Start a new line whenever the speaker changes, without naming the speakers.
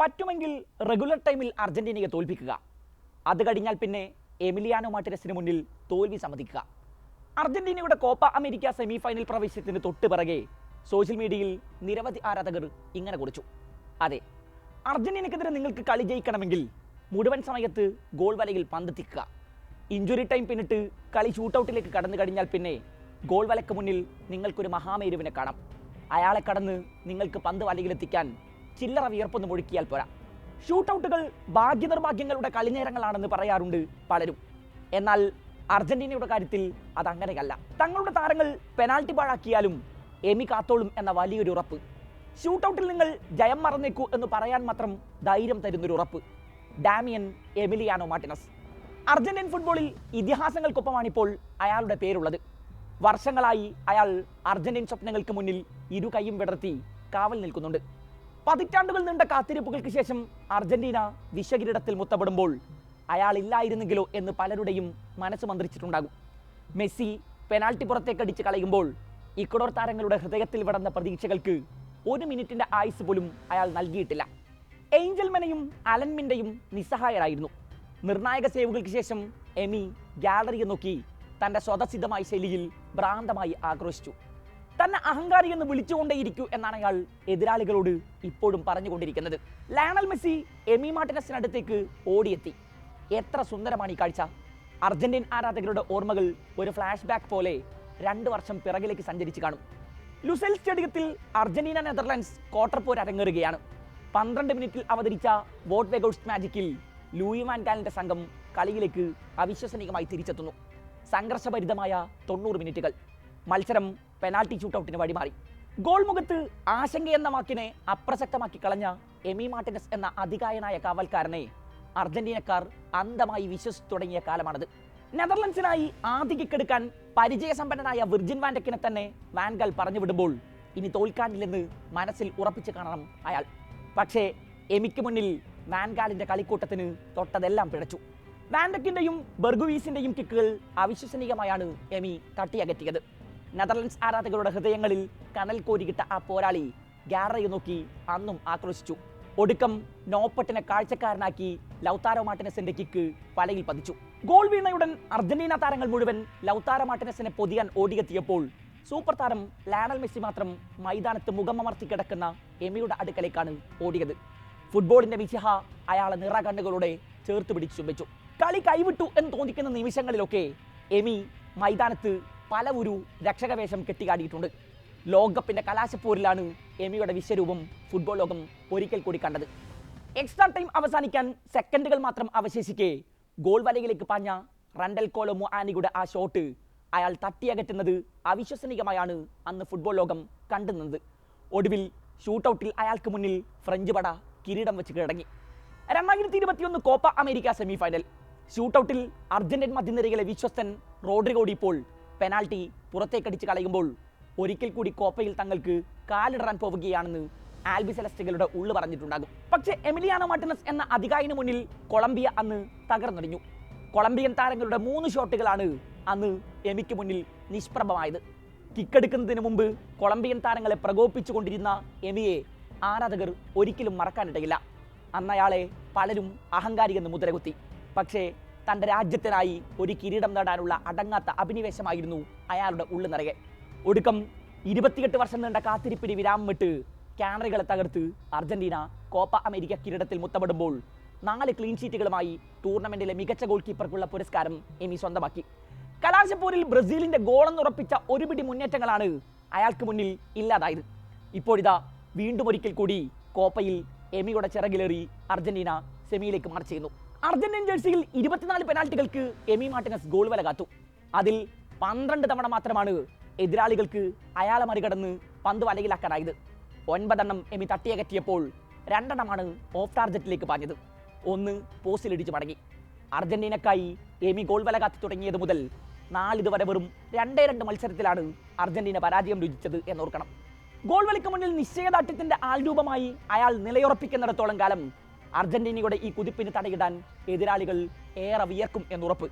പറ്റുമെങ്കിൽ റെഗുലർ ടൈമിൽ അർജന്റീനയെ തോൽപ്പിക്കുക. അത് കഴിഞ്ഞാൽ പിന്നെ എമിലിയാനോ മാട്ടിരസിന് മുന്നിൽ തോൽവി സമ്മതിക്കുക. അർജന്റീനയുടെ കോപ്പ അമേരിക്ക സെമി ഫൈനൽ പ്രവേശനത്തിന് തൊട്ട് പിറകെ സോഷ്യൽ മീഡിയയിൽ നിരവധി ആരാധകർ ഇങ്ങനെ കുറിച്ചു. അതെ അർജന്റീനക്കെതിരെ നിങ്ങൾക്ക് കളി ജയിക്കണമെങ്കിൽ മുഴുവൻ സമയത്ത് ഗോൾ വലയിൽ പന്തെത്തിക്കുക ഇഞ്ചുറി ടൈം പിന്നിട്ട് കളി ഷൂട്ടൗട്ടിലേക്ക് കടന്നു കഴിഞ്ഞാൽ പിന്നെ ഗോൾ വലയ്ക്ക് മുന്നിൽ നിങ്ങൾക്കൊരു മഹാമേരുവിനെ കാണാം. അയാളെ കടന്ന് നിങ്ങൾക്ക് പന്ത് വലയിലെത്തിക്കാൻ ചില്ലറ വിയർപ്പൊന്നും ഒഴുക്കിയാൽ പോരാ. ഷൂട്ടൗട്ടുകൾ ഭാഗ്യനിർഭാഗ്യങ്ങളുടെ കളിനേരങ്ങളാണെന്ന് പറയാറുണ്ട് പലരും. എന്നാൽ അർജന്റീനയുടെ കാര്യത്തിൽ അതങ്ങനെയല്ല. തങ്ങളുടെ താരങ്ങൾ പെനാൽറ്റി പാഴാക്കിയാലും എമി കാത്തോളും എന്ന വലിയൊരു ഉറപ്പ്. ഷൂട്ടൗട്ടിൽ നിങ്ങൾ ജയം മറന്നേക്കൂ എന്ന് പറയാൻ മാത്രം ധൈര്യം തരുന്നൊരു ഉറപ്പ്. Damian Emiliano Martinez. അർജന്റീൻ ഫുട്ബോളിൽ ഇതിഹാസങ്ങൾക്കൊപ്പമാണിപ്പോൾ അയാളുടെ പേരുള്ളത്. വർഷങ്ങളായി അയാൾ അർജന്റീൻ സ്വപ്നങ്ങൾക്ക് മുന്നിൽ ഇരു കൈയും വിടർത്തി കാവൽ നിൽക്കുന്നുണ്ട്. പതിറ്റാണ്ടുകൾ നീണ്ട കാത്തിരിപ്പുകൾക്ക് ശേഷം അർജന്റീന വിശ്വകിരീടത്തിൽ മുത്തപ്പെടുമ്പോൾ അയാൾ ഇല്ലായിരുന്നെങ്കിലോ എന്ന് പലരുടെയും മനസ്സ് മന്ത്രിച്ചിട്ടുണ്ടാകും. മെസ്സി പെനാൾട്ടി പുറത്തേക്ക് അടിച്ച് കളയുമ്പോൾ ഇക്വഡോർ താരങ്ങളുടെ ഹൃദയത്തിൽ വിടന്ന പ്രതീക്ഷകൾക്ക് ഒരു മിനിറ്റിന്റെ ആയുസ് പോലും അയാൾ നൽകിയിട്ടില്ല. ഏഞ്ചൽ മെനയും അലൻമിന്റെയും നിസ്സഹായരായിരുന്നു. നിർണായക സേവുകൾക്ക് ശേഷം എമി ഗാലറിയെ നോക്കി തന്റെ സ്വതസിദ്ധമായ ശൈലിയിൽ ഭ്രാന്തമായി ആക്രോശിച്ചു. തന്നെ അഹങ്കാരി എന്ന് വിളിച്ചുകൊണ്ടേയിരിക്കൂ എന്നാണ് അയാൾ എതിരാളികളോട് ഇപ്പോഴും പറഞ്ഞുകൊണ്ടിരിക്കുന്നത്. ലയണൽ മെസ്സി എമി മാർട്ടിനസിനടുത്തേക്ക് ഓടിയെത്തി. എത്ര സുന്ദരമാണ് ഈ കാഴ്ച. അർജന്റീൻ ആരാധകരുടെ ഓർമ്മകൾ ഒരു ഫ്ലാഷ് ബാക്ക് പോലെ രണ്ട് വർഷം പിറകിലേക്ക് സഞ്ചരിച്ച് കാണും. ലുസെൽ സ്റ്റേഡിയത്തിൽ അർജന്റീന നെതർലാൻഡ്സ് ക്വാർട്ടർ പോർ അരങ്ങേറുകയാണ് പന്ത്രണ്ട് മിനിറ്റിൽ അവതരിച്ച വോട്ട് വെഗോസ്റ്റ് മാജിക്കിൽ ലൂയി വാൻഗാലിന്റെ സംഘം കളിയിലേക്ക് അവിശ്വസനീയമായി തിരിച്ചെത്തുന്നു. സംഘർഷഭരിതമായ തൊണ്ണൂറ് മിനിറ്റുകൾ മത്സരം പെനാൽറ്റി ഷൂട്ടൗട്ടിന് വഴിമാറി. ഗോൾ മുഖത്ത് ആശങ്ക എന്ന വാക്കിനെ അപ്രസക്തമാക്കി കളഞ്ഞ എമി മാർട്ടിനസ് എന്ന അധികായനായ കാവൽക്കാരനെ അർജന്റീനക്കാർ അന്ധമായി വിശ്വസിച്ചു തുടങ്ങിയ കാലമാണത്. നെതർലൻഡ്സിനായി ആദ്യ കിക്കെടുക്കാൻ പരിചയസമ്പന്നനായ വിർജിൻ വാൻഡക്കിനെ തന്നെ വാൻഗൽ പറഞ്ഞു വിടുമ്പോൾ ഇനി തോൽക്കാനില്ലെന്ന് മനസ്സിൽ ഉറപ്പിച്ചു കാണണം അയാൾ. പക്ഷേ എമിക്ക് മുന്നിൽ വാൻഗാലിന്റെ കളിക്കൂട്ടത്തിന് തൊട്ടതെല്ലാം പിഴച്ചു. വാൻഡക്കിന്റെയും ബെർഗുവീസിന്റെയും കിക്കുകൾ അവിശ്വസനീയമായാണ് എമി തട്ടിയകറ്റിയത്. നെതർലൻഡ്സ് ആരാധകരുടെ ഹൃദയങ്ങളിൽ കനൽ കോരികിട്ട ആ പോരാളി ഗാറയെ നോക്കി അന്നും ആക്രോശിച്ചു. ഒടുക്കം നോപ്പട്ടിനെ കാഴ്ചക്കാരനാക്കി ലൗതാരോ മാർട്ടിനസിന്റെ കിക്ക് വലയിൽ പതിച്ചു. ഗോൾ വീണയുടൻ അർജന്റീന താരങ്ങൾ മുഴുവൻ ലൗതാരോ മാർട്ടിനസിനെ പൊതിയാൻ ഓടിയെത്തിയപ്പോൾ സൂപ്പർ താരം ലാനൽ മെസ്സി മാത്രം മൈതാനത്ത് മുഖമമർത്തി കിടക്കുന്ന എമിയുടെ അടുക്കലേക്കാണ് ഓടിയത്. ഫുട്ബോളിന്റെ വിശഹ അയാളെ നിറകണ്ണുകളോടെ ചേർത്ത് പിടിച്ചു ചുംബിച്ചു. കളി കൈവിട്ടു എന്ന് തോന്നിക്കുന്ന നിമിഷങ്ങളിലൊക്കെ എമി മൈതാനത്ത് പല ഒരു രക്ഷകവേഷം കെട്ടിക്കാടിയിട്ടുണ്ട്. ലോകകപ്പിന്റെ കലാശപ്പോരിലാണ് എമിയുടെ വിശ്വരൂപം ഫുട്ബോൾ ലോകം ഒരിക്കൽ കൂടി കണ്ടത്. എക്സ്ട്രാ ടൈം അവസാനിക്കാൻ സെക്കൻഡുകൾ മാത്രം അവശേഷിക്കെ ഗോൾ വലയിലേക്ക് പാഞ്ഞ റണ്ടൽ കോലോ മുആനിയുടെ ആ ഷോട്ട് അയാൾ തട്ടിയകറ്റുന്നത് അവിശ്വസനീയമായാണ് അന്ന് ഫുട്ബോൾ ലോകം കണ്ടുന്നത്. ഒടുവിൽ ഷൂട്ടൗട്ടിൽ അയാൾക്ക് മുന്നിൽ ഫ്രഞ്ച് പട കിരീടം വെച്ച് കിടങ്ങി. രണ്ടായിരത്തി ഇരുപത്തിയൊന്ന് കോപ്പ അമേരിക്ക സെമിഫൈനൽ ഷൂട്ടൗട്ടിൽ അർജന്റീൻ മധ്യനിരയിലെ വിശ്വസ്തൻ റോഡ്രിഗോഡി ഇപ്പോൾ പെനാൽറ്റി പുറത്തേക്കടിച്ച് കളയുമ്പോൾ ഒരിക്കൽ കൂടി കോപ്പയിൽ തങ്ങൾക്ക് കാലിടാൻ പോവുകയാണെന്ന് ആൽബി സെലസ്റ്റുകളുടെ ഉള്ളു പറഞ്ഞിട്ടുണ്ടാകും. പക്ഷേ എമിലിയാനോ മാർട്ടിനസ് എന്ന അധികായിന് മുന്നിൽ കൊളംബിയ അന്ന് തകർന്നടിഞ്ഞു. കൊളംബിയൻ താരങ്ങളുടെ മൂന്ന് ഷോട്ടുകളാണ് അന്ന് എമിക്ക് മുന്നിൽ നിഷ്പ്രഭമായത്. കിക്കെടുക്കുന്നതിന് മുമ്പ് കൊളംബിയൻ താരങ്ങളെ പ്രകോപിപ്പിച്ചുകൊണ്ടിരുന്ന എമിയെ ആരാധകർ ഒരിക്കലും മറക്കാനിടയില്ല. അന്നയാളെ പലരും അഹങ്കാരി എന്ന് മുദ്രകുത്തി. പക്ഷേ തന്റെ രാജ്യത്തിനായി ഒരു കിരീടം നേടാനുള്ള അടങ്ങാത്ത അഭിനിവേശമായിരുന്നു അയാളുടെ ഉള്ളു നിറയെ. ഒടുക്കം ഇരുപത്തിയെട്ട് വർഷം നീണ്ട കാത്തിരിപ്പിന് വിരാമം വിട്ട് കാനറികളെ തകർത്ത് അർജന്റീന കോപ്പ അമേരിക്ക കിരീടത്തിൽ മുത്തമിടുമ്പോൾ നാല് ക്ലീൻ ഷീറ്റുകളുമായി ടൂർണമെന്റിലെ മികച്ച ഗോൾ കീപ്പർക്കുള്ള പുരസ്കാരം എമി സ്വന്തമാക്കി. കലാശപ്പൂരിൽ ബ്രസീലിന്റെ ഗോളെന്നുറപ്പിച്ച ഒരു പിടി മുന്നേറ്റങ്ങളാണ് അയാൾക്ക് മുന്നിൽ ഇല്ലാതായത്. ഇപ്പോഴിതാ വീണ്ടും ഒരിക്കൽ കൂടി കോപ്പയിൽ എമിയുടെ ചിറകിലേറി അർജന്റീന സെമിയിലേക്ക് മാർച്ച് ചെയ്യുന്നു. അർജന്റീൻ ജേഴ്സിയിൽ ഇരുപത്തിനാല് പെനാൽറ്റികൾക്ക് എമി മാർട്ടിനസ് ഗോൾ വല കാത്തു. അതിൽ പന്ത്രണ്ട് തവണ മാത്രമാണ് എതിരാളികൾക്ക് അയാളെ മറികടന്ന് പന്ത് വലയിലാക്കാനായത്. ഒൻപതെണ്ണം എമി തട്ടിയകറ്റിയപ്പോൾ രണ്ടെണ്ണമാണ് ഓഫ് ടാർജറ്റിലേക്ക് പാഞ്ഞത്. ഒന്ന് പോസ്റ്റിലിടിച്ച് മടങ്ങി. അർജന്റീനക്കായി എമി ഗോൾ വല കാത്തി തുടങ്ങിയത് മുതൽ നാളിതുവരെ വെറും രണ്ടേ രണ്ട് മത്സരത്തിലാണ് അർജന്റീന പരാജയം രുചിച്ചത് എന്നോർക്കണം. ഗോൾ വലിക്ക് മുന്നിൽ നിശ്ചയദാർഢ്യത്തിന്റെ ആൾരൂപമായി അയാൾ നിലയുറപ്പിക്കുന്നിടത്തോളം കാലം അർജന്റീനയുടെ ഈ കുതിപ്പിന് തടയിടാൻ എതിരാളികൾ ഏറെ വിയർക്കും എന്നുറപ്പ്